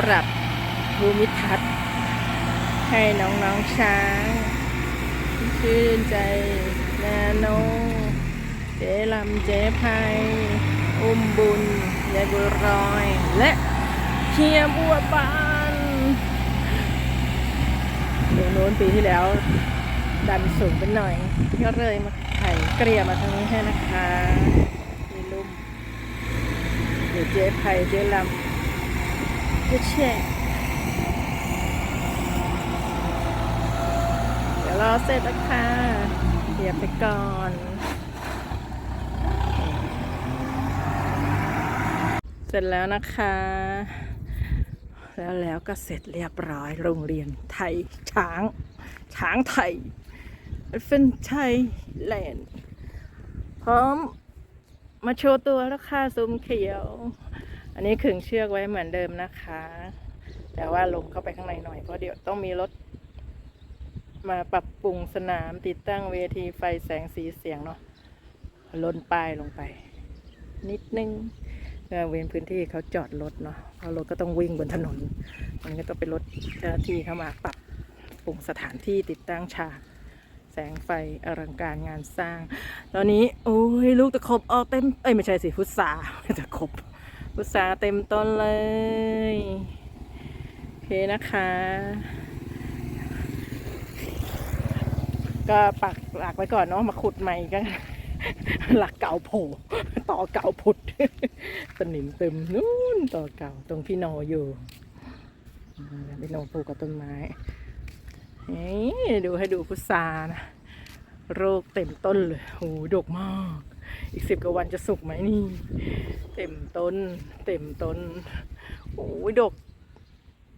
ปรับภูมิทัศน์ ให้น้องๆช้างชื่นใจนาโน เจลำเจไพอุ้มบุญยายบุญรอย และเฮียบัวบานเดี๋ยวโน้นปีที่แล้ว ดันสูงไปหน่อยก็เลยมาไถเกลี่ยมาทางนี้ให้นะคะมีลุ่มเดี๋ยวเจ๊ไผ่เจ๊ลำ เจ๊แช่เดี๋ยวรอเสร็จแล้วค่ะเดี๋ยวไปก่อนเสร็จแล้วนะคะ แล้วแล้วก็เสร็จเรียบร้อยโรงเรียนไทยช้าง ช้างไทยเฟนไทยแลนด์พร้อมมาโชว์ตัวแล้วค่ะซุ้มเขียว อันนี้ขึงเชือกไว้เหมือนเดิมนะคะ แต่ว่าลงเข้าไปข้างในหน่อยเพราะเดี๋ยวต้องมีรถ มาปรับปรุงสนามติดตั้งเวทีไฟแสงสีเสียงเนาะล้นป้ายลงไป นิดนึงเพื่อเว้นพื้นที่เขาจอดรถเนาะเพราะรถก็ต้องวิ่งบนถนน มันก็ต้องเป็นรถเจ้าหน้าที่เข้ามาปรับปรุงสถานที่ติดตั้งฉากแสงไฟอลังการงานสร้าง ตอนนี้ โอ้ย ลูกตะขบออกเต็ม เอ้ย ไม่ใช่สิ พุทราตะขบ พุทราเต็มต้นเลย โอเคนะคะ ก็ปักหลักไว้ก่อนเนาะมาขุดใหม่ก็หลักเก่าโผล่ต่อเก่าผุดสนิมเต็มนู่นต่อเก่าตรงพี่โนอยู่พี่โนปลูกกับต้นไม้ดูให้ดูพุทรานะโรคเต็มต้นเลยโหดกมาก อีกสิบกว่าวันจะสุกไหมนี่ เต็มต้น เต็มต้น โอ้ยดก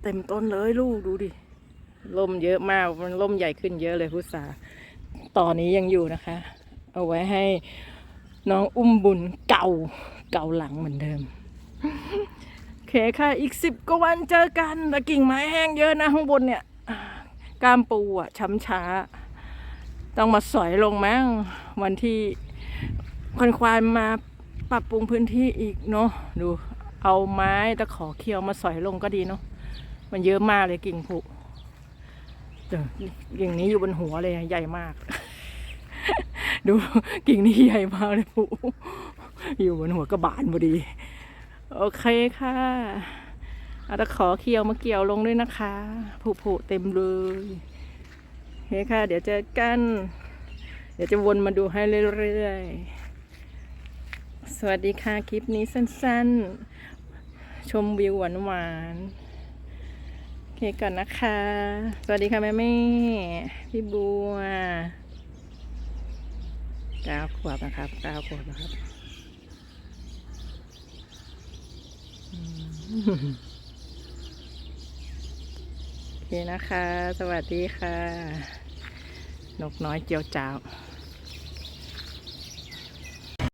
เต็มต้นเลยลูกดูดิล่มเยอะมากมันล่มใหญ่ขึ้นเยอะเลยพุทราตอนนี้ยังอยู่นะคะ เอาไว้ให้น้องอุ้มบุญเก่าเก่าหลังเหมือนเดิมโอเคค่ะ อีกสิบกว่าวันเจอกันแต่กิ่งไม้แห้งเยอะนะข้างบนเนี่ยก้ามปูอะช้ำช้า ต้องมาสอยลงมั้งวันที่ คนควายมาปรับปรุงพื้นที่อีกเนาะดูเอาไม้ตะขอเคียวมาสอยลงก็ดีเนาะมันเยอะมากเลยกิ่งผุเดี๋ยวกิ่งนี้อยู่บนหัวเลยใหญ่มาก ดูกิ่งนี้ใหญ่มากเลยผุอยู่บนหัวกระบาลพอดี โอเคค่ะเอาตะขอเคียวมาเกี่ยวลงด้วยนะคะผุผุๆเต็มเลยโอเคค่ะ เดี๋ยวเจอกัน เดี๋ยวจะวนมาดูให้เรื่อยๆ วัสดีค่ะ คลิปนี้สั้นๆ ชมวิวหวานๆ โอเคก่อนนะคะ สวัสดีค่ะแม่แม่พี่บัวเก้าขวบนะครับเก้าขวบนะครับ โอเคนะคะ สวัสดีค่ะ นกน้อยเจียวจ้าว